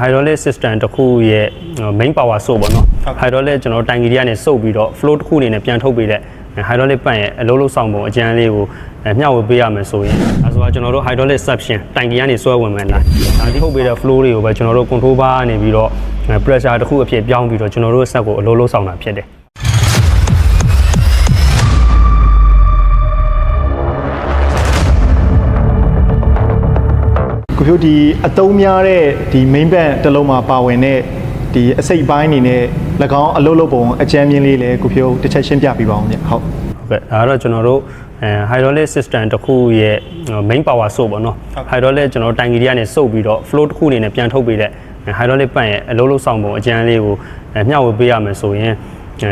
hydraulic system တစ်ခုရဲ့ main power source ပေါ့နော် hydraulic ကျွန်တော်တို့တိုင်ကီတွေကနေစုပ်ပြီးတော့ flow တစ်ခုအနေနဲ့ပြန်ထုတ်ပေးတဲ့ hydraulic ပန့်ရဲ့အလုံးလုံးဆောင်ပုံအကျန်းလေးကိုအဲမျှဝေပေးရမယ်ဆိုရင်အဲဆိုတော့ကျွန်တော်တို့ hydraulic suction တိုင်ကီကနေဆွဲဝင်မယ်လားဒါဒီထုတ်ပေးတဲ့ flow တွေကိုပဲကျွန်တော်တို့ control bar ကနေပြီးတော့အဲ pressure တစ်ခုအဖြစ်ပြောင်းပြီးတော့ကျွန်တော်တို့ဆက်ကိုအလုံးလုံးဆောင်တာဖြစ်တယ် ကိုဖြိုးဒီအတုံးများတဲ့ဒီ main band တစ်လုံးမှာပါဝင်တဲ့ဒီအစိတ်ပိုင်းအနေနဲ့၎င်းအလုပ်လုပ်ပုံအကြမ်းမြင်လေးလည်းကိုဖြိုးတစ်ချက်ရှင်းပြပေးပါအောင်ညဟုတ်ဟုတ်ကဲ့ဒါကတော့ကျွန်တော်တို့အဲ hydraulic system တစ်ခုရဲ့ main power source ပေါ့နော် hydraulic ကျွန်တော်တို့တိုင်ကီတွေကနေစုပ်ပြီးတော့ flow တစ်ခုအနေနဲ့ပြန်ထုတ်ပေးတဲ့ hydraulic ပန့်ရဲ့အလုံးလုံးဆောင်ပုံအကျန်းလေးကိုအဲမျှဝေပေးရမယ်ဆိုရင်အဲ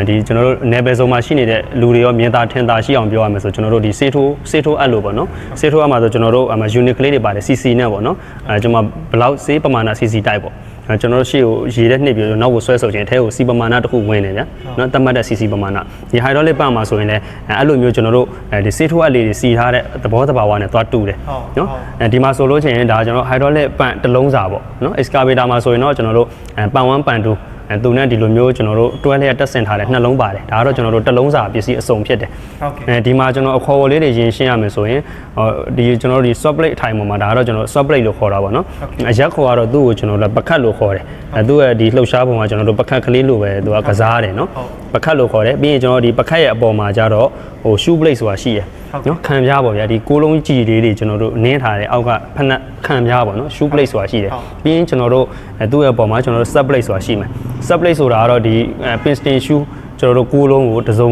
ဒီကျွန်တော်တို့ level ဆုံးမှာရှိနေတဲ့လူတွေရောမြင်သာထင်သာရှိအောင်ပြောရမယ်ဆိုကျွန်တော်တို့ဒီစေးထိုးစေးထိုးအပ်လို့ပေါ့နော်စေးထိုးအပ်မှာဆိုကျွန်တော်တို့အမ unit ကလေးတွေပါတယ် CC နဲ့ပေါ့နော်အဲကျွန်တော်ဘလောက်စေးပမာဏ CC တိုက်ပေါ့အဲကျွန်တော်တို့ရှေ့ကိုရေတဲ့နှစ်ပြီးတော့နောက်ကိုဆွဲဆုပ်ခြင်းအထဲကိုစီပမာဏတစ်ခုဝင်နေဗျာနော်တတ်မှတ်တဲ့ CC ပမာဏဒီ hydraulic pump မှာဆိုရင်လည်းအဲအဲ့လိုမျိုးကျွန်တော်တို့အဲဒီစေးထိုးအပ်လေးတွေစီထားတဲ့သဘောတဘာဝနဲ့သွားတူတယ်နော်အဲဒီမှာဆိုလို့ချင်းဒါကျွန်တော် hydraulic pump တစ်လုံးစာပေါ့နော် excavator မှာဆိုရင်တော့ကျွန်တော်တို့အဲပန်1ပန်2 အဲသူနဲ့ဒီလိုမျိုးကျွန်တော်တို့တွဲလျက်တက်ဆင်ထားတဲ့နှလုံးပါတယ်ဒါကတော့ကျွန်တော်တို့တစ်လုံးစာပစ္စည်းအစုံဖြစ်တယ်ဟုတ်ကဲ့အဲဒီမှာကျွန်တော်အခေါ်အဝေါ်လေးတွေရင်ရှင်းရမယ်ဆိုရင်ဟောဒီကျွန်တော်တို့ဒီ soft plate အထိုင်ပေါ်မှာဒါကတော့ကျွန်တော် soft plate လို့ခေါ်တာပေါ့နော်အရက်ခေါ်ကတော့သူ့ကိုကျွန်တော်တို့ပကတ်လို့ခေါ်တယ်အဲသူ့ရဲ့ဒီလှုပ်ရှားပုံကကျွန်တော်တို့ပကတ်ကလေးလို့ပဲသူကကစားတယ်နော်ပကတ်လို့ခေါ်တယ်ပြီးရင်ကျွန်တော်ဒီပကတ်ရဲ့အပေါ်မှာကျတော့ဟို shoe blade ဆိုတာရှိတယ်နော်ခံပြားပေါ့ဗျာဒီကိုးလုံးကြည်လေးတွေကျွန်တော်တို့နင်းထားတယ်အောက်ကဖက်နှက်ခံပြားပေါ့နော် shoe blade ဆိုတာရှိတယ်ပြီးရင်ကျွန်တော်တို့အဲသူ့ရဲ့အပေါ်မှာကျွန်တော်တို့ sub blade ဆိုတာရှိမယ် sub blade ဆိုတာကတော့ဒီအဲ piston shoe ကျွန်တော်တို့ကိုးလုံးကိုတစ်စုံ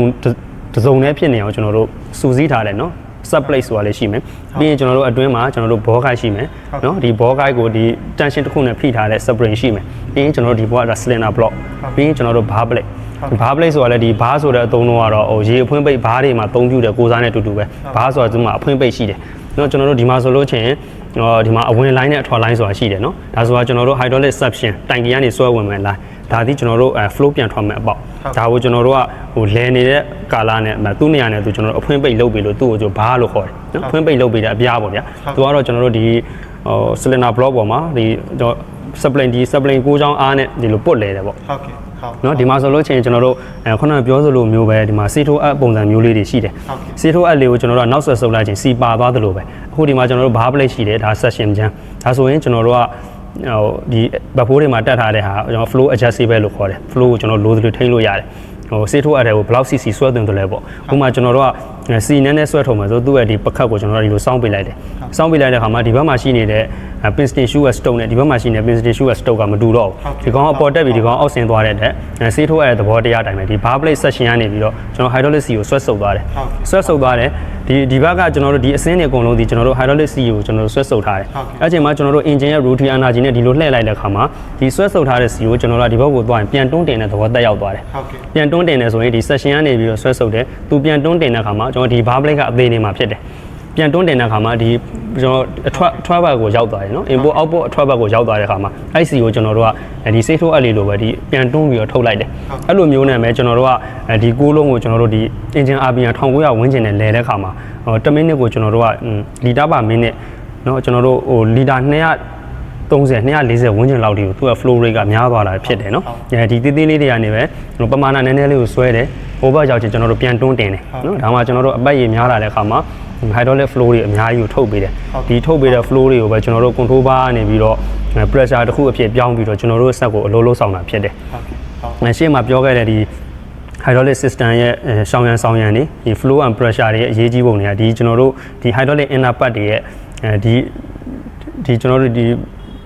တစ်စုံနဲ့ဖြစ်နေအောင်ကျွန်တော်တို့စူးစီးထားတယ်နော် sub plate ဆိုတာလည်းရှိမယ်ပြီးရင်ကျွန်တော်တို့အတွင်းမှာကျွန်တော်တို့ဘောကိုက်ရှိမယ်နော်ဒီဘောကိုက်ကိုဒီ tension တစ်ခုနဲ့ဖိထားတဲ့ spring ရှိမယ်ပြီးရင်ကျွန်တော်တို့ဒီဘောက cylinder block ပြီးရင်ကျွန်တော်တို့ bar plate bar plate ဆိုတာလည်းဒီ bar ဆိုတဲ့အသုံးတော့ကတော့ဟိုရေအဖွင့်ပိတ်ဘားတွေမှာအသုံးပြုတဲ့ကိုးစားနဲ့အတူတူပဲ bar ဆိုတာဒီမှာအဖွင့်ပိတ်ရှိတယ်နော်ကျွန်တော်တို့ဒီမှာဆိုလို့ချင်းဟောဒီမှာအဝင် line နဲ့အထွက် line ဆိုတာရှိတယ်နော်ဒါဆိုတာကျွန်တော်တို့ hydraulic suction တိုင်ကီကနေဆွဲဝင်မယ် line ဒါဒီကျွန်တော်တို့အဲ flow ပြန်ထွက်မယ်အပေါက်ဒါကိုကျွန်တော်တို့ကဟိုလဲနေတဲ့ကာလာနဲ့သူ့နေရာနဲ့သူကျွန်တော်တို့အဖွင့်ပိတ်လုပ်ပြီးလို့သူ့ကိုကျွန်တော်ဘာလို့ခေါ်တယ်နော်အဖွင့်ပိတ်လုပ်ပြီးတဲ့အပြားပေါ့ဗျာသူကတော့ကျွန်တော်တို့ဒီဟို cylinder block ပေါ်မှာဒီ supply ဒီ supply ကိုးချောင်းအားနဲ့ဒီလိုပုတ်လဲတယ်ပေါ့ဟုတ်ကဲ့ ဟုတ်နော်ဒီမှာဆိုလို့ချင်းကျွန်တော်တို့အဲခုနကပြောသလိုမျိုးပဲဒီမှာစီထိုးအပ်ပုံစံမျိုးလေးတွေရှိတယ်ဟုတ်ကဲ့စီထိုးအပ်လေးကိုကျွန်တော်တို့ကနောက်ဆက်ဆုပ်လိုက်ချင်းစီပါသွားသလိုပဲအခုဒီမှာကျွန်တော်တို့ဘားပလိတ်ရှိတယ်ဒါ session ချမ်းဒါဆိုရင်ကျွန်တော်တို့ကဟိုဒီဘက်ဖိုးတွေမှာတက်ထားတဲ့ဟာကျွန်တော် flow adjustable လို့ခေါ်တယ် flow ကိုကျွန်တော်လိုသလိုထိန်းလို့ရတယ်ဟိုစေးထိုးအပ်တယ်ကိုဘယ်လောက် cc ဆွဲသွင်းတယ်လဲပေါ့ဥပမာကျွန်တော်တို့က စီနည်းနည်းဆွဲထုံမယ်ဆိုသူ့ရဲ့ဒီပကတ်ကိုကျွန်တော်တို့ဒီလိုစောင်းပေးလိုက်တယ်စောင်းပေးလိုက်တဲ့ခါမှာဒီဘက်မှာရှိနေတဲ့ piston shoe stone နဲ့ဒီဘက်မှာရှိနေတဲ့ piston shoe stone ကမတူတော့ဘူးဒီကောင်ကအပေါ်တက်ပြီးဒီကောင်အောက်ဆင်းသွားတဲ့တဲ့စေးထိုးအပ်တဲ့သဘောတရားတိုင်းပဲဒီ bar plate section ကနေပြီးတော့ကျွန်တော် hydraulic C ကိုဆွဲဆုပ်သွားတယ်ဆွဲဆုပ်သွားတယ်ဒီဒီဘက်ကကျွန်တော်တို့ဒီအစင်းတွေအကုန်လုံးဒီကျွန်တော်တို့ hydraulic C ကိုကျွန်တော်တို့ဆွဲဆုပ်ထားတယ်အဲ့ချိန်မှာကျွန်တော်တို့ engine ရဲ့ rotary energy နဲ့ဒီလိုလှည့်လိုက်တဲ့ခါမှာဒီဆွဲဆုပ်ထားတဲ့ C ကိုကျွန်တော်တို့ကဒီဘက်ကိုသွားရင်ပြန်တွန်းတင်တဲ့သဘောတက်ရောက်သွားတယ်ဟုတ်ကဲ့ပြန်တွန်းတင်တယ်ဆိုရင်ဒီ section ကနေပြီးတော့ဆွဲဆုပ်တယ်သူပြန်တွန်းတင်တဲ့ခါမှာကျွန်တော်ဒီ bar plate ကအသေးနေမှာဖြစ်တယ်ပြန်တွန်းတင်တဲ့ခါမှာဒီကျွန်တော်အထွက်အထွက်ဘက်ကိုရောက်သွားတယ်နော် input output အထွက်ဘက်ကိုရောက်သွားတဲ့ခါမှာ IC ကိုကျွန်တော်တို့ကဒီ safe to အလေးလိုပဲဒီပြန်တွန်းပြီးတော့ထုတ်လိုက်တယ်အဲ့လိုမျိုးနဲ့ပဲကျွန်တော်တို့ကဒီကိုးလုံးကိုကျွန်တော်တို့ဒီ engine RPM 1900ဝန်းကျင်နဲ့လဲတဲ့ခါမှာဟို10မိနစ်ကိုကျွန်တော်တို့ကလီတာပါမိနစ်နော်ကျွန်တော်တို့ဟိုလီတာ200 30 240ဝန်းကျင်လောက်ဒီကိုသူက flow rate ကများသွားတာဖြစ်တယ်နော်အဲဒီသေးသေးလေးတွေကနေပဲပမာဏနည်းနည်းလေးကိုဆွဲတယ် over ရောက်ချင်ကျွန်တော်တို့ပြန်တွန်းတင်တယ်နော်ဒါမှကျွန်တော်တို့အပတ်ရည်များလာတဲ့အခါမှာ hydraulic flow တွေအများကြီးကိုထုတ်ပေးတယ်ဒီထုတ်ပေးတဲ့ flow တွေကိုပဲကျွန်တော်တို့ control bar ကနေပြီးတော့ pressure တစ်ခုအဖြစ်ပြောင်းပြီးတော့ကျွန်တော်တို့ဆက်ကိုအလိုလိုဆောင်တာဖြစ်တယ်ဟုတ်ကဲ့ဟုတ်အဲရှေ့မှာပြောခဲ့တဲ့ဒီ hydraulic system ရဲ့အဲရှောင်းရန်ဆောင်ရန်နေဒီ flow and pressure တွေရဲ့အရေးကြီးပုံတွေကဒီကျွန်တော်တို့ဒီ hydraulic inner part တွေရဲ့အဲဒီဒီကျွန်တော်တို့ဒီ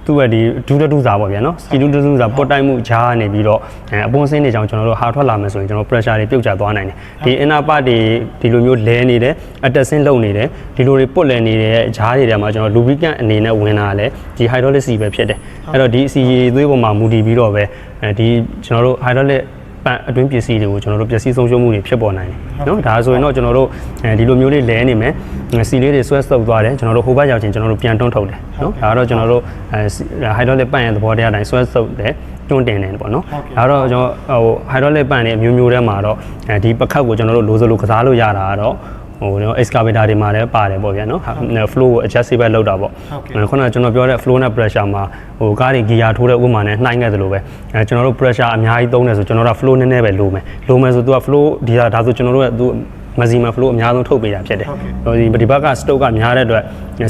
သူ့ရဲ့ဒီဒူးတဒူးစာပေါ့ဗျာနော်စီဒူးတဒူးစာပုတ်တိုက်မှုဂျားနေပြီးတော့အဲအပွန်းစင်းတွေကြောင့်ကျွန်တော်တို့ဟာထွက်လာမယ်ဆိုရင်ကျွန်တော် pressure တွေပြုတ်ကျသွားနိုင်တယ်ဒီ inner part တွေဒီလိုမျိုးလဲနေတယ်အတက်ဆင်းလုံနေတယ်ဒီလိုတွေပုတ်လဲနေတဲ့ဂျားတွေထဲမှာကျွန်တော် lubricant အနေနဲ့ဝင်လာတယ်ဒီ hydraulic စီပဲဖြစ်တယ်အဲ့တော့ဒီစီသွေးပေါ်မှာမူတည်ပြီးတော့ပဲအဲဒီကျွန်တော်တို့ hydraulic ပန့်အတွင်းပစ္စည်းတွေကိုကျွန်တော်တို့ပျက်စီးဆုံးရှုံးမှုတွေဖြစ်ပေါ်နိုင်တယ်နော်ဒါဆိုရင်တော့ကျွန်တော်တို့ဒီလိုမျိုးလေးလဲနေမယ်စီလေးတွေဆွဲဆုပ်သွားတယ်ကျွန်တော်တို့ဟိုဘက်ရောက်ချင်းကျွန်တော်တို့ပြန်တွန်းထုတ်တယ်နော်ဒါကတော့ကျွန်တော်တို့ဟိုက်ဒရိုလစ်ပန့်ရဲ့သဘောတရားတိုင်းဆွဲဆုပ်တယ်တွန်းတင်တယ်ပေါ့နော်ဒါတော့ကျွန်တော်ဟိုဟိုက်ဒရိုလစ်ပန့်တွေအမျိုးမျိုးထဲမှာတော့ဒီပကတ်ကိုကျွန်တော်တို့လိုစလိုကစားလို့ရတာကတော့ ဟဟိုနော် excavator တွေမှာလည်းပါတယ်ပေါ့ဗျာနော် flow ကို adjustable လုပ်တာပေါ့ဟုတ်ကဲ့အဲခုနကကျွန်တော်ပြောတဲ့ flow နဲ့ pressure မှာဟိုကားတွေ gear ထိုးတဲ့ဥပမာနဲ့နှိုင်းခဲ့သလိုပဲအဲကျွန်တော်တို့ pressure အများကြီးသုံးတယ်ဆိုကျွန်တော်တို့က flow နည်းနည်းပဲလိုမယ်လိုမယ်ဆိုသူက flow ဒီဟာဒါဆိုကျွန်တော်တို့ကသူ maximum flow အများဆုံးထုတ်ပေးတာဖြစ်တယ်ဟုတ်ကဲ့ဟိုဒီဒီဘက်က stroke ကများတဲ့အတွက်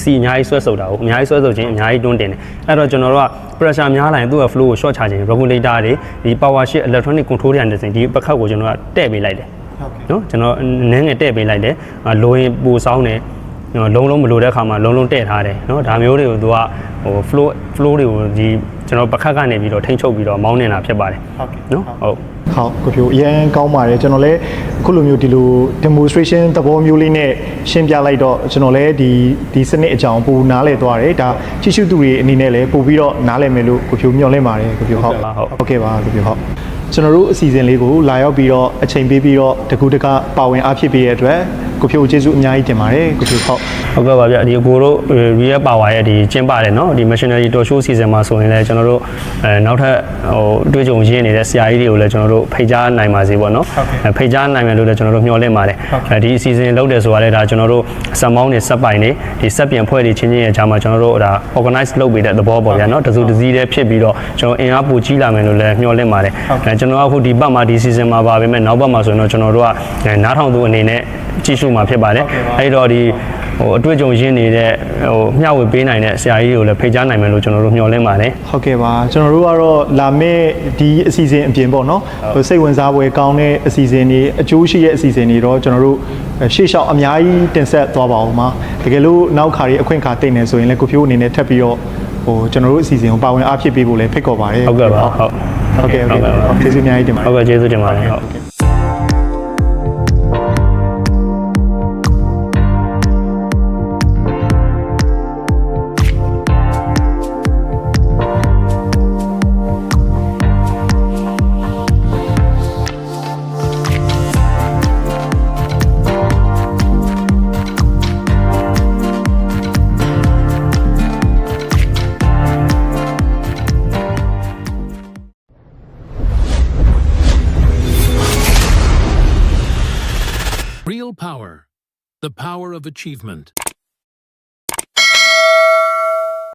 စီအများကြီးဆွဲဆုပ်တာကိုအများကြီးဆွဲဆုပ်ခြင်းအများကြီးတွန်းတင်တယ်အဲ့တော့ကျွန်တော်တို့က pressure များလာရင်သူ့ရဲ့ flow ကို short ချခြင်း regulator တွေဒီ power shift electronic control တွေနဲ့ဒီပခတ်ကိုကျွန်တော်ကတဲ့ပေးလိုက်တယ်ဟုတ်ကဲ့ နော်ကျွန်တော်နည်းငယ်တဲ့ပေးလိုက်တယ်အာလိုရင်ပူဆောင်းတယ်နော်လုံးလုံးမလိုတဲ့ခါမှာလုံးလုံးတဲ့ထားတယ်နော်ဒါမျိုးတွေကိုသူကဟို flow flow တွေကိုဒီကျွန်တော်ပခတ်ကနေပြီးတော့ထိန်းချုပ်ပြီးတော့မောင်းနေတာဖြစ်ပါတယ်ဟုတ်ကဲ့နော်ဟုတ်ဟုတ်ကိုဖြိုအရန်ကောင်းပါတယ်ကျွန်တော်လည်းအခုလိုမျိုးဒီလို demonstration သဘောမျိုးလေးနဲ့ရှင်းပြလိုက်တော့ကျွန်တော်လည်းဒီဒီစနစ်အကြောင်းပိုနားလည်သွားတယ်ဒါကြည့်ရှုသူတွေအနေနဲ့လည်းပို့ပြီးတော့နားလည်မယ်လို့ကိုဖြိုမျှော်လင့်ပါတယ်ကိုဖြိုဟုတ်ဟုတ်ဟုတ်ဟုတ်ကဲ့ပါကိုဖြိုဟုတ် ကျွန်တော်တို့အစီအစဉ်လေးကိုလာရောက်ပြီးတော့အချိန်ပေးပြီးတော့တကူတကပါဝင်အားဖြစ်ပေးရတဲ့အတွက် ကိုဖြိုကျေးဇူးအများကြီးတင်ပါတယ်ကိုဖြိုဟုတ်ဟုတ်ကဲ့ပါဗျဒီအကိုတို့ real power ရဲ့ဒီကျင်းပါတယ်နော်ဒီ machinery tour show season မှာဆိုရင်လည်းကျွန်တော်တို့အဲနောက်ထပ်ဟိုအတွေ့အကြုံရင်းနေတဲ့ဆရာကြီးတွေကိုလည်းကျွန်တော်တို့ဖိတ်ကြားနိုင်ပါစေပေါ့နော်အဲဖိတ်ကြားနိုင်မယ်လို့လည်းကျွန်တော်တို့မျှော်လင့်ပါတယ်အဲဒီ season လုပ်တယ်ဆိုတာလည်းဒါကျွန်တော်တို့စက်မောင်းတွေစက်ပိုင်တွေဒီစက်ပြင်ဖွဲ့တွေချင်းချင်းရဲ့အကြားမှာကျွန်တော်တို့ဒါ organize လုပ်ပေးတဲ့သဘောပေါ့ဗျာနော်တစုတစည်းတည်းဖြစ်ပြီးတော့ကျွန်တော်အင်အားပိုကြီးလာမယ်လို့လည်းမျှော်လင့်ပါတယ်အဲကျွန်တော်ကအခုဒီဘက်မှာဒီ season မှာပါပဲမဲ့နောက်ဘက်မှာဆိုရင်တော့ကျွန်တော်တို့ကအဲနားထောင်သူအနေနဲ့ ကြည့်ရှုမှာဖြစ်ပါတယ်အဲဒီတော့ဒီဟိုအတွေ့အကြုံရင်းနေတဲ့ဟိုမျှဝေပေးနိုင်တဲ့ဆရာကြီးတွေကိုလည်းဖိတ်ကြားနိုင်မယ်လို့ကျွန်တော်တို့မျှော်လင့်ပါတယ်ဟုတ်ကဲ့ပါကျွန်တော်တို့ကတော့လာမယ့်ဒီအစီအစဉ်အပြင်ပေါ့နော်ဟိုစိတ်ဝင်စားပွဲကောင်းတဲ့အစီအစဉ်တွေအကျိုးရှိတဲ့အစီအစဉ်တွေတော့ကျွန်တော်တို့ရှေ့လျှောက်အများကြီးတင်ဆက်သွားပါအောင်ပါတကယ်လို့နောက်ခါတွေအခွင့်အခါတိတ်နေဆိုရင်လည်းကိုဖြိုးအနေနဲ့ထပ်ပြီးတော့ဟိုကျွန်တော်တို့အစီအစဉ်ကိုပါဝင်အားဖြစ်ပေးဖို့လည်းဖိတ်ခေါ်ပါတယ်ဟုတ်ကဲ့ပါဟုတ်ဟုတ်ကဲ့ဟုတ်ကဲ့ဟုတ်ကျေးဇူးအများကြီးတင်ပါတယ်ဟုတ်ကဲ့ကျေးဇူးတင်ပါတယ်ဟုတ် Real The power of achievement.